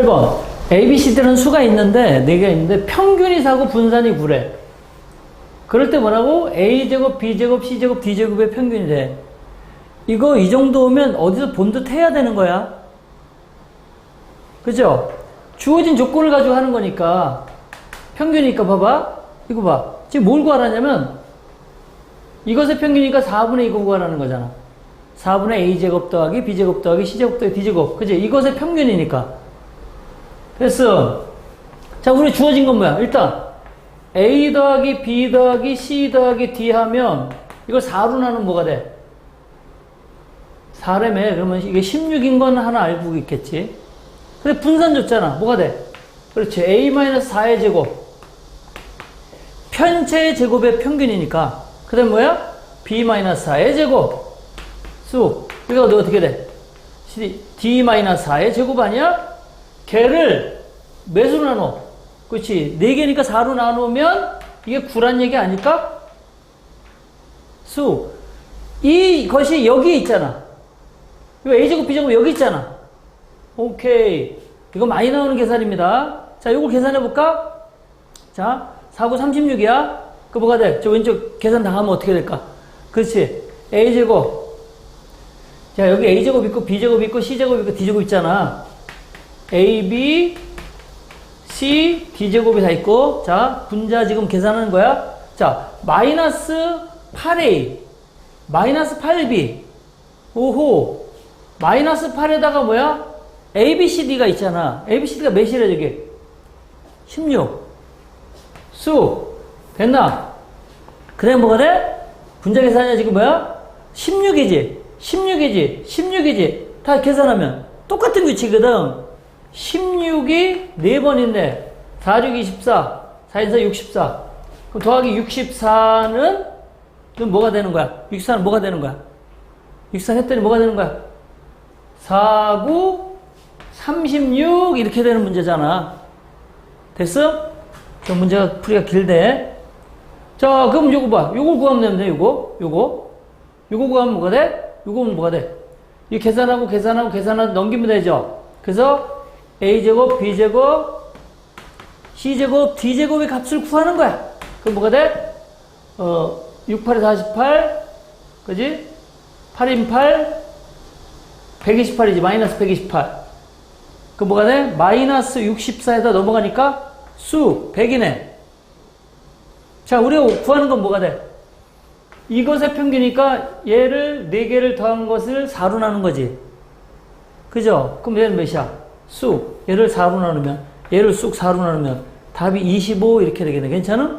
1번 A, B, C들은 수가 있는데 4개가 있는데 평균이 4고 분산이 9래. 그럴 때 뭐라고? A제곱, B제곱, C제곱, D제곱의 평균이 돼. 이거 이 정도 오면 어디서 본 듯 해야 되는 거야. 그죠? 주어진 조건을 가지고 하는 거니까 평균이니까 봐봐. 이거 봐. 지금 뭘 구하라냐면 이것의 평균이니까 4분의 2 구하라는 거잖아. 4분의 A제곱 더하기 B제곱 더하기 C제곱 더하기 D제곱. 그지? 이것의 평균이니까. 됐어. 자, 우리 주어진 건 뭐야? 일단, A 더하기 B 더하기 C 더하기 D 하면, 이걸 4로 나누면 뭐가 돼? 4래매. 그러면 이게 16인 건 하나 알고 있겠지? 근데 분산 줬잖아. 뭐가 돼? 그렇지. A-4의 제곱. 편체의 제곱의 평균이니까. 그 다음 뭐야? B-4의 제곱. 수. 이거 어떻게 돼? D-4의 제곱 아니야? 걔를 몇으로 나눠? 그렇지. 4개니까 4로 나누면 이게 9란 얘기 아닐까? 수. 이것이 여기 있잖아. 이거 A제곱, B제곱 여기 있잖아. 오케이. 이거 많이 나오는 계산입니다. 자, 이걸 계산해볼까? 자, 4구 36이야. 그 뭐가 돼? 저 왼쪽 계산 당하면 어떻게 될까? 그렇지. A제곱. 자, 여기 A제곱 있고, B제곱 있고, C제곱 있고, D제곱 있잖아. A, B, C, D제곱이 다 있고, 자, 분자 지금 계산하는 거야. 자, 마이너스 8A, 마이너스 8B, 오호, 마이너스 8에다가 뭐야? A, B, C, D가 있잖아. A, B, C, D가 몇이래, 저게? 16. 수, 됐나? 그래, 뭐가 돼? 분자 계산이야, 지금 뭐야? 16이지? 16이지? 16이지? 다 계산하면 똑같은 규칙이거든. 16이 4번인데 4, 6, 24, 4, 4, 64. 그럼 더하기 64는 그럼 뭐가 되는 거야? 64는 뭐가 되는 거야? 64 했더니 뭐가 되는 거야? 4, 9, 36 이렇게 되는 문제잖아. 됐어? 저 문제가 풀이가 길대. 자, 그럼 요거 봐. 요걸 구하면 되면 돼, 요거. 요거. 요거 구하면 뭐가 돼? 요거는 뭐가 돼? 이 계산하고 계산하고 계산하고 넘기면 되죠? 그래서 A제곱, B제곱, C제곱, D제곱의 값을 구하는 거야. 그럼 뭐가 돼? 어, 6, 8에 48, 그지? 8인 8, 128이지. 마이너스 128. 그럼 뭐가 돼? 마이너스 64에다 넘어가니까 수 100이네. 자, 우리가 구하는 건 뭐가 돼? 이것의 평균이니까 얘를 4개를 더한 것을 4로 나눈 거지. 그죠? 그럼 얘는 몇이야? 쑥. 얘를 4로 나누면, 얘를 쑥 4로 나누면 답이 25 이렇게 되겠네. 괜찮아?